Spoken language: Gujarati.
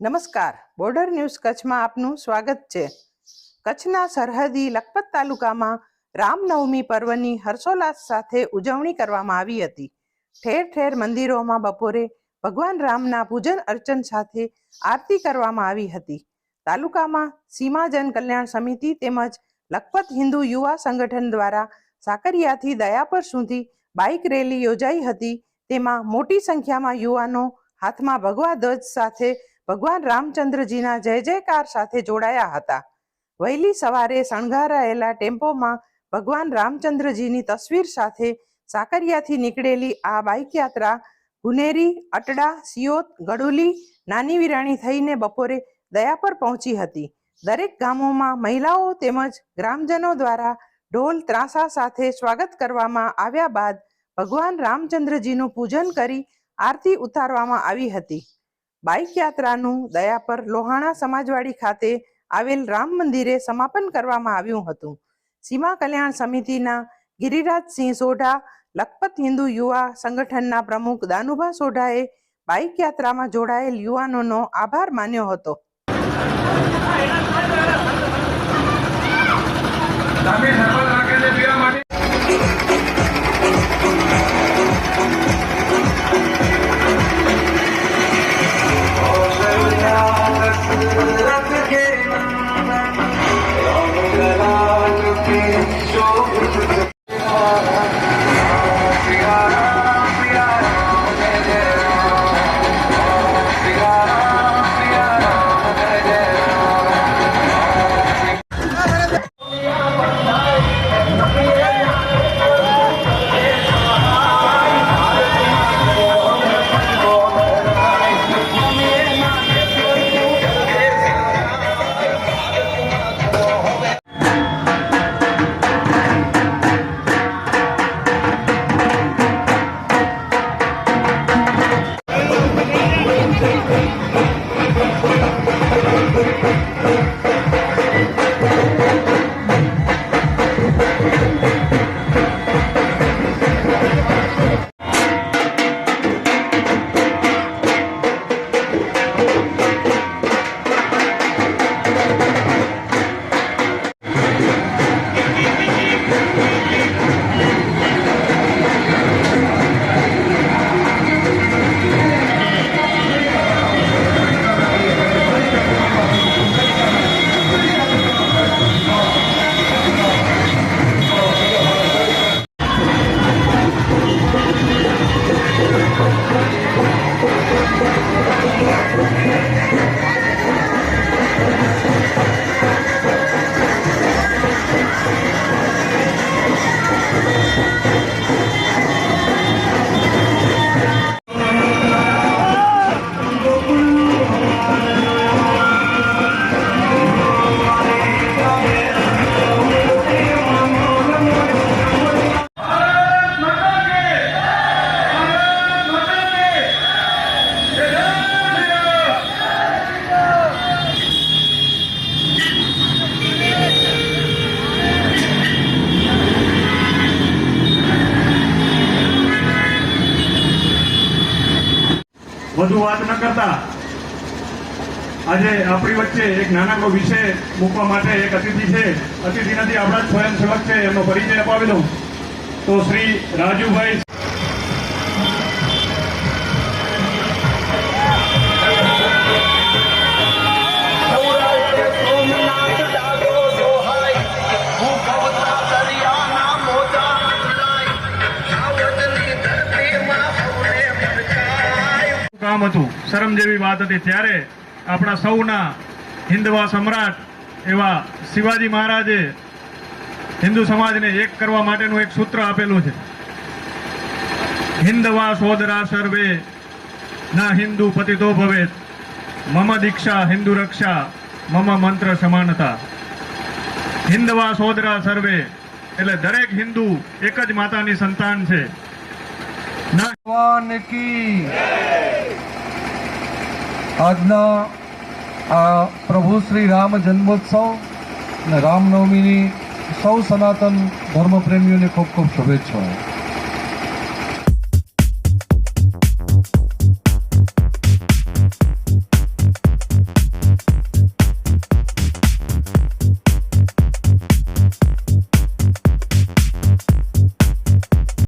નમસ્કાર. બોર્ડર ન્યૂઝ કચ્છમાં આપનું સ્વાગત છે. કચ્છના સરહદી લખપત તાલુકામાં રામનવમી પર્વની હર્ષોલ્લાસ સાથે ઉજવણી કરવામાં આવી હતી. ઠેર ઠેર મંદિરોમાં બપોરે ભગવાન રામના પૂજન અર્ચન સાથે આરતી કરવામાં આવી હતી. તાલુકામાં સીમા જન કલ્યાણ સમિતિ તેમજ લખપત હિન્દુ યુવા સંગઠન દ્વારા સાકરિયાથી દયાપર સુધી બાઇક રેલી યોજાઈ હતી. તેમાં મોટી સંખ્યામાં યુવાનો હાથમાં ભગવા ધ્વજ સાથે ભગવાન રામચંદ્રજીના જય જયકાર સાથે જોડાયા હતા. વહેલી સવારે શણગારાયેલા ટેમ્પોમાં ભગવાન રામચંદ્રજીની તસવીર સાથે સાકરિયાથી નીકળેલી આ બાઇક યાત્રા ગુનેરી, અટડા, સિયોત, ગડુલી, નાની વિરાણી થઈને બપોરે દયાપર પહોંચી હતી. દરેક ગામોમાં મહિલાઓ તેમજ ગ્રામજનો દ્વારા ઢોલ ત્રાસા સાથે સ્વાગત કરવામાં આવ્યા બાદ ભગવાન રામચંદ્રજીનું પૂજન કરી આરતી ઉતારવામાં આવી હતી. બાઇક યાત્રાનું દયા પર લોહાણા સમાજવાડી ખાતે આવેલ રામ મંદિરે સમાપન કરવામાં આવ્યું હતું. સીમા કલ્યાણ સમિતિના ગિરિરાજસિંહ સોઢા, લખપત હિન્દુ યુવા સંગઠનના પ્રમુખ દાનુભા સોઢાએ બાઇક યાત્રામાં જોડાયેલ યુવાનોનો આભાર માન્યો હતો. સામે વધુ વાત ન કરતા. આજે આપણી વચ્ચે એક નાનકડો વિષય મૂકવા માટે એક અતિથિ છે. અતિથિ નથી, આપણા જ સ્વયંસેવક છે, એમનો પરિચય અપાવી દઉં. તો શ્રી રાજુભાઈ કામ હતું. શરમ જેવી વાત હતી. ત્યારે આપણા સૌના હિન્દવા સમ્રાટ એવા શિવાજી મહારાજે હિન્દુ સમાજને એક કરવા માટેનું એક સૂત્ર આપેલું છે. હિન્દવા સોદરા સર્વે, ના હિન્દુ પતિતો ભવેત. મમ દીક્ષા હિન્દુ રક્ષા, મમ મંત્ર સમાનતા. હિન્દવા સોદરા સર્વે, એટલે દરેક હિન્દુ એક જ માતાની સંતાન છે. ના કી આજના આ પ્રભુ શ્રી રામ જન્મોત્સવ અને રામનવમીની સૌ સનાતન ધર્મપ્રેમીઓને ખૂબ ખૂબ શુભેચ્છાઓ.